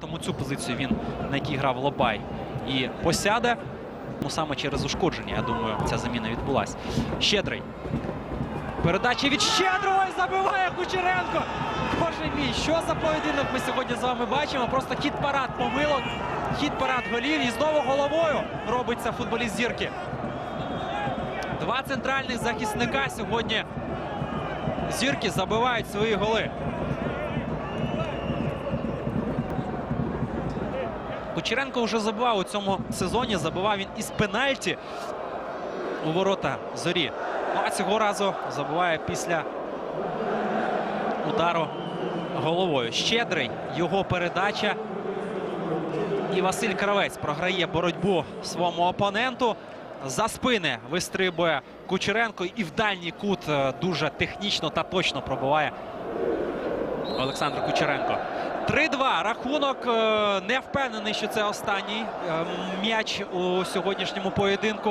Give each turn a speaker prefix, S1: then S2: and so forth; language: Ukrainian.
S1: Саме цю позицію він на якій грав Лобай і посяде. Ну саме через ушкодження, я думаю, ця заміна відбулася. Щедрий. Передача від Щедрого і забиває Кучеренко. Боже мій, що за поєдинок ми сьогодні з вами бачимо? Просто хід парад помилок, хід парад голів і знову головою робиться футболіст зірки. Два центральних захисника сьогодні зірки забивають свої голи. Кучеренко вже забивав у цьому сезоні. Забивав він із пенальті у ворота зорі. Ну а цього разу забиває після удару головою. Щедрий його передача. І Василь Кравець програє боротьбу своєму опоненту. За спини вистрибує Кучеренко і в дальній кут е, дуже технічно та точно пробиває Олександр Кучеренко. 3-2. Рахунок е, не впевнений, що це останній е, м'яч у сьогоднішньому поєдинку.